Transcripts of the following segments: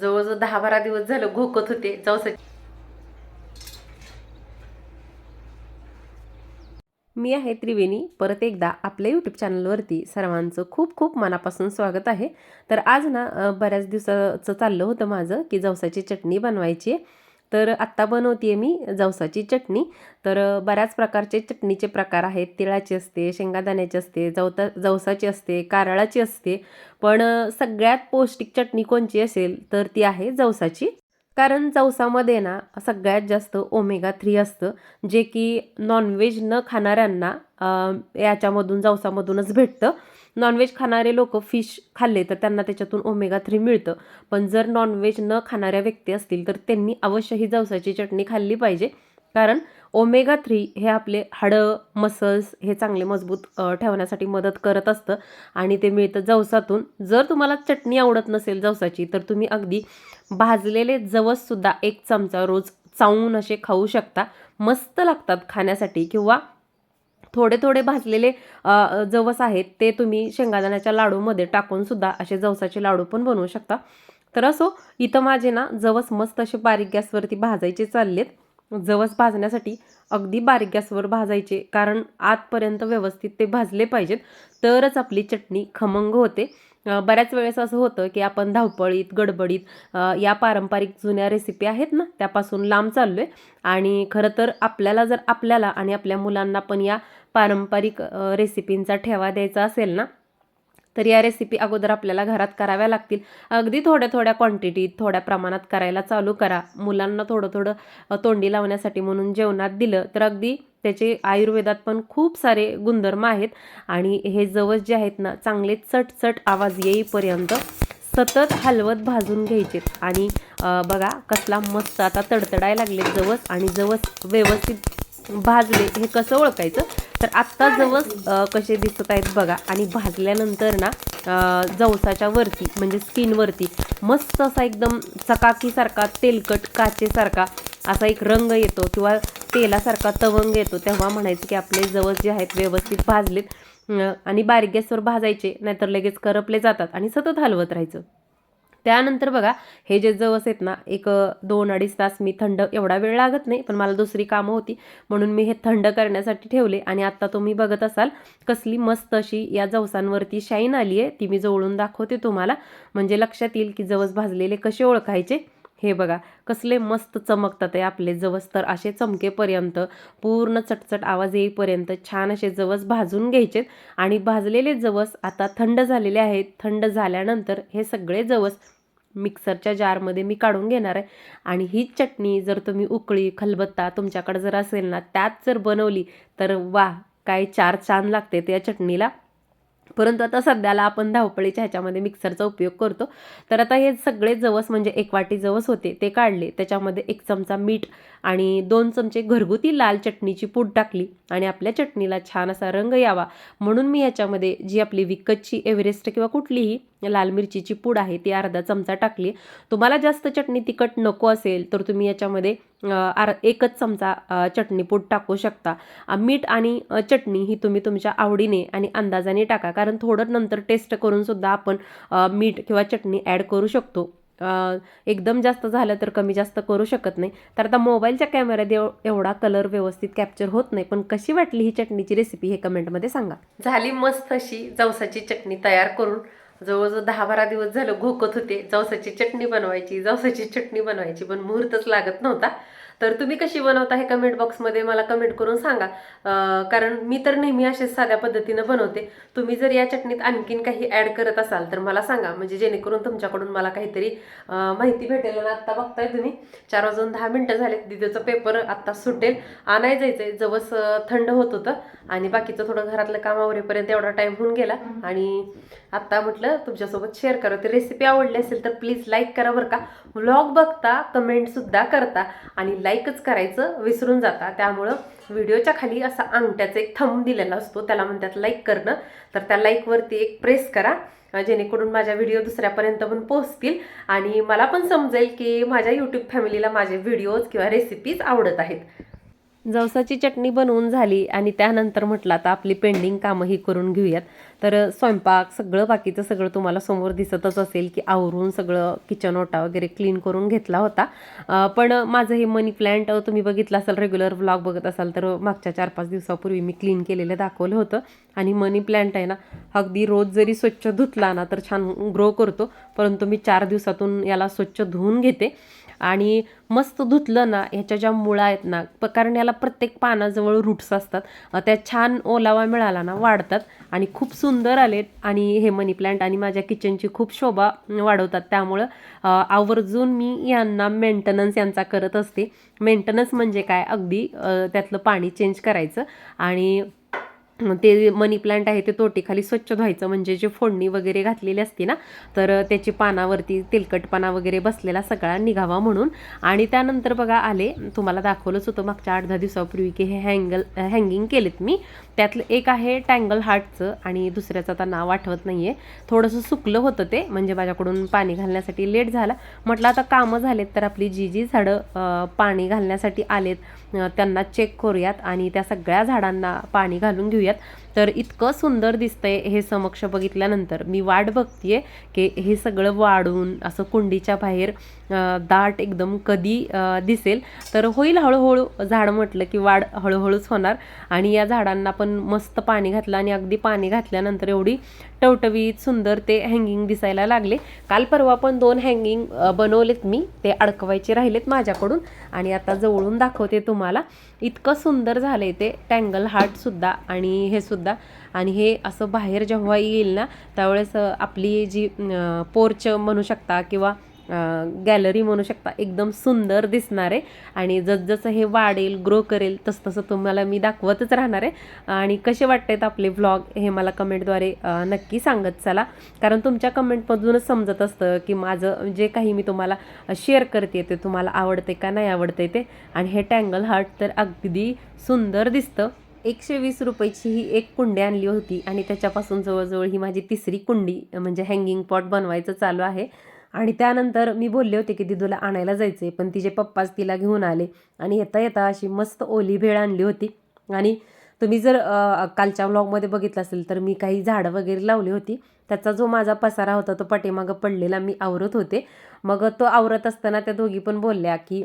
जवळजवळ दहा बारा दिवस झालं घोकत होते जवसाची मी आहे त्रिवेणी. परत एकदा आपल्या यूट्यूब चॅनलवरती सर्वांचं खूप खूप मनापासून स्वागत आहे. तर आज ना बऱ्याच दिवसाचं चाललं होतं माझं की जवसाची चटणी बनवायची आहे. तर आत्ता बनवते मी जवसाची चटणी. तर बऱ्याच प्रकारचे चटणीचे प्रकार आहेत. तिळाची असते शेंगादाण्याची असते जवता जवसाची असते कारळाची असते. पण सगळ्यात पौष्टिक चटणी कोणची असेल तर ती आहे जवसाची. कारण जवसामध्ये ना सगळ्यात जास्त ओमेगा थ्री असतं. जे की नॉनव्हेज न खाणाऱ्यांना याच्यामधून जवसामधूनच भेटतं. नॉनव्हेज खाणारे लोक फिश खाल्ले तर त्यांना त्याच्यातून ओमेगा थ्री मिळतं. पण जर नॉनव्हेज न खाणाऱ्या व्यक्ती असतील तर त्यांनी अवश्य ही जवसाची चटणी खाल्ली पाहिजे. कारण ओमेगा थ्री हे आपले हाडं मसल्स हे चांगले मजबूत ठेवण्यासाठी मदत करत असतं. आणि ते मिळतं जवसातून. जर तुम्हाला चटणी आवडत नसेल जवसाची तर तुम्ही अगदी भाजलेले जवससुद्धा एक चमचा रोज चावून असे खाऊ शकता. मस्त लागतात खाण्यासाठी किंवा थोडे थोडे भाजलेले जवस आहेत ते तुम्ही शेंगादाण्याच्या लाडूमध्ये टाकूनसुद्धा असे जवसाचे लाडू पण बनवू शकता. तर असो इथं माझे ना जवस मस्त असे बारीक गॅसवरती भाजायचे चाललेत. जवस भाजण्यासाठी अगदी बारीक गॅसवर भाजायचे कारण आतपर्यंत व्यवस्थित ते भाजले पाहिजेत. तरच आपली चटणी खमंग होते. बऱ्याच वेळेस असं होतं की आपण धावपळीत गडबडीत या पारंपरिक जुन्या रेसिपी आहेत ना त्यापासून लांब चाललो आहे आणि खरं तर आपल्याला जर आपल्याला आणि आपल्या मुलांना पण या पारंपरिक रेसिपींचा ठेवा द्यायचा असेल ना तर या रेसिपी अगोदर आपल्याला घरात कराव्या लागतील. अगदी थोड्या थोड्या क्वांटिटीत थोड्या प्रमाणात करायला चालू करा. मुलांना थोडं थोडं तोंडी लावण्यासाठी म्हणून जेवणात दिलं तर अगदी त्याचे आयुर्वेदात पण खूप सारे गुणधर्म आहेत. आणि हे जवस जे आहेत ना चांगले चटचट आवाज येईपर्यंत सतत हलवत भाजून घ्यायचे. आणि बघा कसला मस्त आता तडतडायला लागले जवस. आणि जवस व्यवस्थित भाजले हे कसं ओळखायचं? तर आत्ता जवस कसे दिसत आहेत बघा. आणि भाजल्यानंतर ना जवसाच्या वरती म्हणजे स्किनवरती मस्त असा एकदम चकाकीसारखा तेलकट काचेसारखा असा एक रंग येतो किंवा तेलासारखा तवंग येतो. तेव्हा म्हणायचं की आपले जवस जे आहेत व्यवस्थित भाजलेत आणि बारीक गॅसवर भाजायचे नाहीतर लगेच करपले जातात आणि सतत हलवत राहायचं. त्यानंतर बघा हे जे जवस आहेत ना एक दोन अडीच तास मी थंड एवढा वेळ लागत नाही पण मला दुसरी कामं होती. म्हणून मी हे थंड करण्यासाठी ठेवले आणि आत्ता तुम्ही बघत असाल कसली मस्त अशी या जवसांवरती शाईन आली आहे ती मी जवळून दाखवते तुम्हाला. म्हणजे लक्षात येईल की जवस भाजलेले कसे ओळखायचे. हे बघा कसले मस्त चमकतात आहे आपले जवस तर असे चमकेपर्यंत पूर्ण चटचट आवाज येईपर्यंत छान असे जवस भाजून घ्यायचेत. आणि भाजलेले जवस आता थंड झालेले आहेत. थंड झाल्यानंतर हे सगळे जवस मिक्सरच्या जारमध्ये मी काढून घेणार आहे. आणि ही चटणी जर तुम्ही उकळी खलबत्ता तुमच्याकडे जर असेल ना त्यात जर बनवली तर वा काय चार छान लागते त्या चटणीला. परंतु आता सध्याला आपण धावपळीच्या ह्याच्यामध्ये मिक्सरचा उपयोग करतो. तर आता हे सगळे जवस म्हणजे एक वाटी जवस होते ते काढले. त्याच्यामध्ये एक चमचा मीठ आणि दोन चमचे घरगुती लाल चटणीची पूड टाकली आणि आपल्या चटणीला छान असा रंग यावा. म्हणून मी ह्याच्यामध्ये जी आपली विकतची एव्हरेस्ट किंवा कुठलीही लाल मिरचीची पूड आहे ती अर्धा चमचा टाकली. तुम्हाला जास्त चटणी तिखट नको असेल तर तुम्ही याच्यामध्ये अर् आर एकच चमचा चटणी पूड टाकू शकता. मीठ आणि चटणी ही तुम्ही तुमच्या आवडीने आणि अंदाजाने टाका कारण थोडं नंतर टेस्ट करून सुद्धा आपण मीठ किंवा चटणी ॲड करू शकतो. एकदम जास्त झालं तर कमी जास्त करू शकत नाही. तर आता मोबाईलच्या कॅमेऱ्यात एवढा कलर व्यवस्थित कॅप्चर होत नाही पण कशी वाटली ही चटणीची रेसिपी हे कमेंटमध्ये सांगा. झाली मस्त अशी जवसाची चटणी तयार करून जवळजवळ दहा बारा दिवस झालं घोकत होते. जवसाची चटणी बनवायची जवसाची चटणी बनवायची पण मुहूर्तच लागत नव्हता. तर तुम्ही कशी बनवता हे कमेंट बॉक्समध्ये मला कमेंट करून सांगा. कारण मी तर नेहमी असेच साध्या पद्धतीनं बनवते. तुम्ही जर या चटणीत आणखीन काही ॲड करत असाल तर मला सांगा. म्हणजे जेणेकरून तुमच्याकडून मला काहीतरी माहिती भेटेल आणि आत्ता बघताय तुम्ही. चार वाजून दहा मिनटं झालेत. दिदीचं पेपर आत्ता सुटेल. आणाय जायचंय जवस थंड होत होतं. आणि बाकीचं थोडं घरातलं काम आवरेपर्यंत एवढा टाइम होऊन गेला. आणि आत्ता म्हटलं तुमच्यासोबत शेअर करा. ती रेसिपी आवडली असेल तर प्लीज लाईक करा बरं का. व्लॉग बघता कमेंटसुद्धा करता. आणि लाईकच करायचं विसरून जाता. त्यामुळं व्हिडिओच्या खाली असा अंगठ्याचा एक थंब दिलेला असतो. त्याला म्हणतात लाईक करणं. तर त्या लाईकवरती एक प्रेस करा जेणेकरून माझ्या व्हिडिओ दुसऱ्यापर्यंत पण पोहोचतील. आणि मला पण समजेल की माझ्या यूट्यूब फॅमिलीला माझे व्हिडिओज किंवा रेसिपीज आवडत आहेत. जवसाची चटणी बनवून झाली आणि त्यानंतर म्हटलं आता आपली पेंडिंग कामंही करून घेऊयात. तर स्वयंपाक सगळं बाकीचं सगळं तुम्हाला समोर दिसतच असेल की आवरून सगळं किचन ओटा वगैरे क्लीन करून घेतला होता. पण माझं हे मनी प्लॅन्ट तुम्ही बघितलं असाल रेग्युलर व्लॉग बघत असाल तर मागच्या चार पाच दिवसापूर्वी मी क्लीन केलेलं दाखवलं होतं. आणि मनी प्लॅन्ट आहे ना अगदी रोज जरी स्वच्छ धुतला ना तर छान ग्रो करतो. परंतु मी चार दिवसातून याला स्वच्छ धुवून घेते. आणि मस्त धुतलं ना ह्याच्या ज्या मुळा आहेत ना प कारण याला प्रत्येक पानाजवळ रूट्स असतात. त्या छान ओलावा मिळाला ना वाढतात आणि खूप सुंदर आलेत. आणि हे मनी प्लांट आणि माझ्या किचनची खूप शोभा वाढवतात. त्यामुळं आवर्जून मी यांना मेंटेनन्स यांचा करत असते. मेंटेनन्स म्हणजे काय? अगदी त्यातलं पाणी चेंज करायचं. आणि ते मनी प्लांट आहे ते तोटीखाली स्वच्छ धुवायचं. म्हणजे जे फोडणी वगैरे घातलेली असते ना तर त्याची पानावरती तेलकटपणा वगैरे बसलेला सगळा निघावा म्हणून. आणि त्यानंतर बघा आले तुम्हाला दाखवलंच होतं मागच्या आठ दहा दिवसापूर्वी की हे हँगल हँगिंग केलेत मी. त्यातलं एक आहे टँगल हार्टचं आणि दुसऱ्याचं आता नाव आठवत नाही आहे थोडंसं सुकलं होतं ते म्हणजे माझ्याकडून पाणी घालण्यासाठी लेट झाला. म्हटलं आता कामं झालेत तर आपली जी जी झाडं पाणी घालण्यासाठी आलेत त्यांना चेक करूयात आणि त्या सगळ्या झाडांना पाणी घालून घेऊया घेऊयात तर इतकं सुंदर दिसतंय हे समक्ष बघितल्यानंतर. मी वाट बघतीये की हे सगळं वाढून असं कुंडीच्या बाहेर दाट एकदम कधी दिसेल. तर होईल हळूहळू झाड म्हटलं की वाढ हळूहळूच होणार. आणि या झाडांना पण मस्त पाणी घातलं आणि अगदी पाणी घातल्यानंतर एवढी टवटवीत सुंदर ते हँगिंग दिसायला लागले. काल परवा पण दोन हँगिंग बनवलेत मी. ते अडकवायचे राहिलेत माझ्याकडून. आणि आता जवळून दाखवते तुम्हाला. इतकं सुंदर झालंय ते टँगल हार्टसुद्धा आणि हे सुद्धा. आणि हे असं बाहेर जेव्हा येईल ना त्यावेळेस आपली जी पोर्च म्हणू शकता किंवा गॅलरी म्हणू शकता एकदम सुंदर दिसणार आहे. आणि जसजसं हे वाढेल ग्रो करेल तसं तसं तुम्हाला मी दाखवतच राहणार आहे. आणि कसे वाटतात आपले व्लॉग हे मला कमेंटद्वारे नक्की सांगत चला. कारण तुमच्या कमेंटमधूनच समजत असतं की माझं जे काही मी तुम्हाला शेअर करते ते तुम्हाला आवडते का नाही आवडते ते. आणि हे टँगल हार्ट तर अगदी सुंदर दिसतं. एकशे वीस रुपयाची ही एक कुंडी आणली होती आणि त्याच्यापासून जवळजवळ ही माझी तिसरी कुंडी म्हणजे हँगिंग पॉट बनवायचं चालू आहे. आणि त्यानंतर मी बोलले होते की दिदूला आणायला जायचे पण तिचे पप्पाच तिला घेऊन आले आणि येता येता अशी मस्त ओली भेळ आणली होती. आणि तुम्ही जर कालच्या व्लॉगमध्ये बघितलं असेल तर मी काही झाडं वगैरे लावली होती. त्याचा जो माझा पसारा होता तो पाठीमागं पडलेला मी आवरत होते. मग तो आवरत असताना त्या दोघी पण बोलल्या की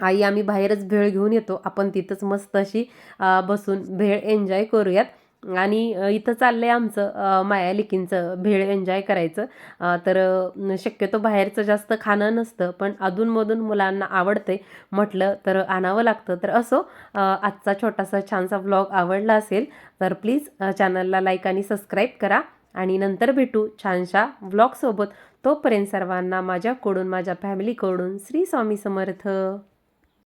आई आम्ही बाहेरच भेळ घेऊन येतो. आपण तिथंच मस्त अशी बसून भेळ एन्जॉय करूयात. आणि इथं चाललं आहे आमचं मायालिकींचं माया लिकींचं भेळ एन्जॉय करायचं. तर शक्यतो बाहेरचं जास्त खाणं नसतं पण अधूनमधून मुलांना आवडते म्हटलं तर आणावं लागतं. तर असो आजचा छोटासा छानसा व्लॉग आवडला असेल तर प्लीज चॅनलला लाईक आणि सबस्क्राईब करा. आणि नंतर भेटू छानशा व्लॉगसोबत तोपर्यंत सर्वांना माझ्याकडून माझ्या फॅमिलीकडून श्री स्वामी समर्थ.